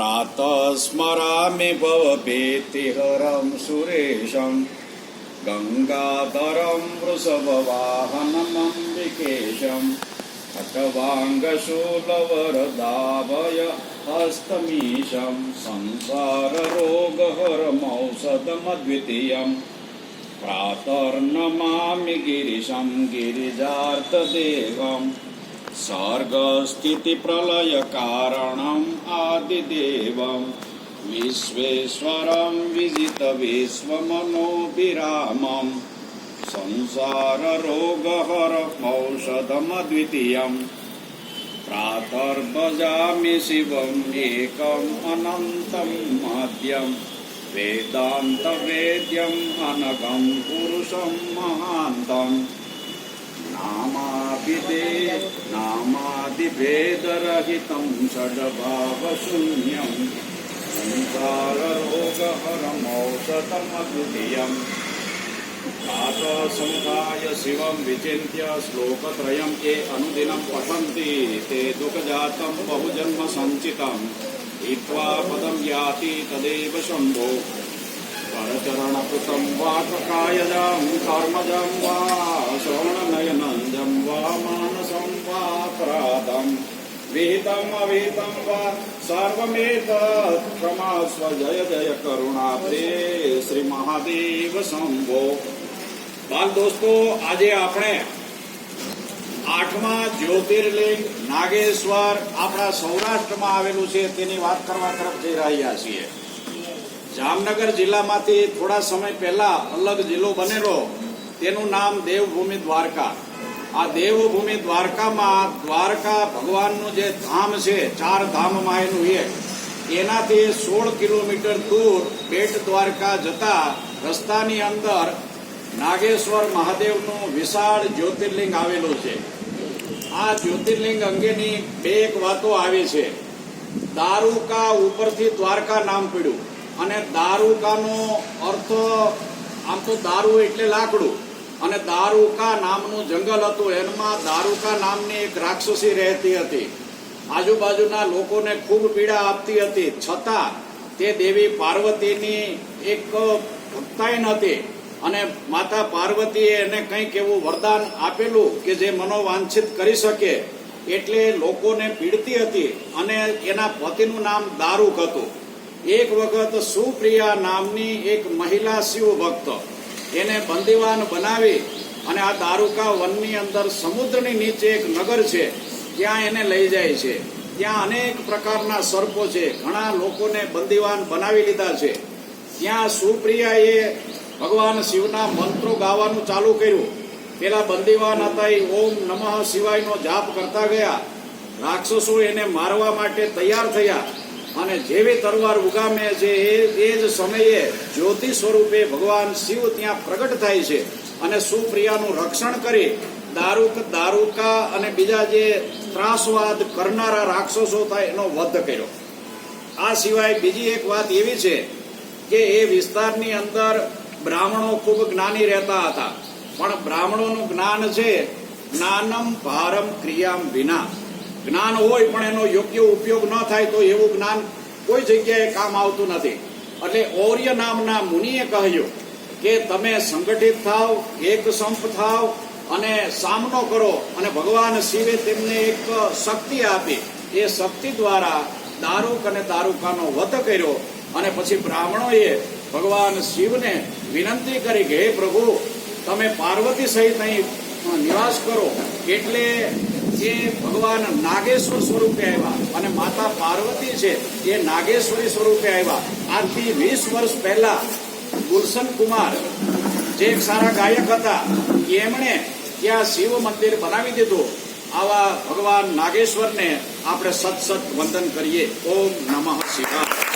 प्रातः स्मरामि भवभीतिहरं सुरेशं गङ्गाधरं वृषभवाहनमम्बिकेशं खटवाङ्गशूलवरदाभय हस्तमीशं संसाररोगहरमौषधमद्वितीयम् प्रातर्नमामि गिरिशं गिरिजार्थदेवम् सर्गस्थितिप्रलयकारणम् आदिदेवं विश्वेश्वरं विजितविश्वमनोभिरामं संसाररोगहरमौषधमद्वितीयम् प्रातर्भजामि शिवम् एकम् अनन्तं मध्यम् वेदान्तवेद्यम् अनघं पुरुषं महान्तम् నామాదిదే నామాదిభేదరహితం షడ్భావశూన్యం సంసారరోగహరమౌషధమద్వితీయం తాతా సముదాయ శివం విచింత్య శ్లోకత్రయం ఏ అనుదినం పఠంతి తే దుఃఖజాతం బహుజన్మ సంచితం ఇత్వా పదం యాతి తదేవ శంభో करचरणकृतं वा ककायजं कर्मजं वा श्रवणनयनन्दं वा मानसं वा अपराधं विहितम् अविहितं वा सर्वमेतत् क्षमास्व जय जय કરુણાબ્દે શ્રી મહાદેવ શંભો બાલ દોસ્તો આજે આપણે આઠમા જ્યોતિર્લિંગ નાગેશ્વર આપણા સૌરાષ્ટ્રમાં આવેલું છે તેની વાત કરવા તરફ જઈ રહ્યા છીએ જામનગર જિલ્લામાંથી થોડા સમય પહેલા અલગ જિલ્લો બનેલો, તેનું નામ દેવભૂમિ દ્વારકા. આ દેવભૂમિ દ્વારકામાં દ્વારકા ભગવાનનું જે ધામ છે, ચાર ધામમાં એનું એક. એનાથી સોળ કિલોમીટર દૂર બેટ દ્વારકા જતા રસ્તાની અંદર નાગેશ્વર મહાદેવનું વિશાળ જ્યોતિર્લિંગ આવેલું છે. આ જ્યોતિર્લિંગ અંગેની બે એક વાતો આવી છે. દારૂકા ઉપરથી દ્વારકા નામ પડ્યું. અને દારૂકાનો અર્થ, આમ તો દારૂ એટલે લાકડું. અને દારૂકા નામનું જંગલ હતું, એમાં દારૂકા નામની એક રાક્ષસી રહેતી હતી. આજુબાજુના લોકોને ખૂબ પીડા આપતી હતી. છતાં, તે દેવી પાર્વતીની એક ભક્તાઈન હતી. અને માતા પાર્વતીએ એને કંઈક એવું વરદાન આપેલું કે જે મનોવાંછિત કરી શકે. એટલે લોકોને પીડતી હતી અને એના પતિનું નામ દારૂક હતું. એક વખત સુપ્રિયા નામની એક મહિલા શિવ ભક્ત એને બંદીવાન બનાવી અને આ દારૂકા વનની અંદર સમુદ્રની નીચે એક નગર છે, ત્યાં એને લઈ જાય છે. ત્યાં અનેક પ્રકારના સર્પો છે, ઘણા લોકોને બંદીવાન બનાવી લીધા છે. ત્યાં સુપ્રિયાએ ભગવાન શિવના મંત્રો ગાવાનું ચાલુ કર્યું. પેલા બંદીવાન હતા, એ ઓમ નમઃ શિવાયનો જાપ કરતા ગયા. રાક્ષસો એને મારવા માટે તૈયાર થયા. અને જેવી તરવાર ઉગામે છે એ જ સમયે જ્યોતિ સ્વરૂપે ભગવાન શિવ ત્યાં પ્રગટ થાય છે અને સુપ્રિયાનું રક્ષણ કરી દારૂક દારૂકા અને બીજા જે ત્રાસવાદ કરનારા રાક્ષસો થાય એનો વધ કર્યો. આ સિવાય બીજી એક વાત એવી છે કે એ વિસ્તારની અંદર બ્રાહ્મણો ખૂબ જ્ઞાની રહેતા હતા. પણ બ્રાહ્મણોનું જ્ઞાન છે, જ્ઞાનમ ભારમ ક્રિયામ વિના. જ્ઞાન હોય પણ એનો યોગ્ય ઉપયોગ ન થાય તો એવું જ્ઞાન કોઈ જગ્યાએ કામ આવતું નથી. એટલે ઔર્ય નામના મુનિએ કહ્યું કે તમે સંગઠિત થાવ, એક સંપ થાવ અને સામનો કરો અને ભગવાન શિવે તેમને એક શક્તિ આપી. એ શક્તિ દ્વારા દારૂક અને દારૂકાનો વધ કર્યો અને પછી બ્રાહ્મણોએ ભગવાન શિવને વિનંતી કરી કે, હે પ્રભુ, તમે પાર્વતી સહિત અહીં નિવાસ કરો. એટલે એ ભગવાન નાગેશ્વર સ્વરૂપે આવ્યા અને માતા પાર્વતી છે, એ નાગેશ્વરી સ્વરૂપે આવ્યા. આજથી વીસ વર્ષ પહેલા ગુલશન કુમાર જે એક સારા ગાયક હતા, એમણે ત્યાં શિવ મંદિર બનાવી દીધું. આવા ભગવાન નાગેશ્વરને આપણે સત સત વંદન કરીએ. ઓમ નમઃ શિવાય.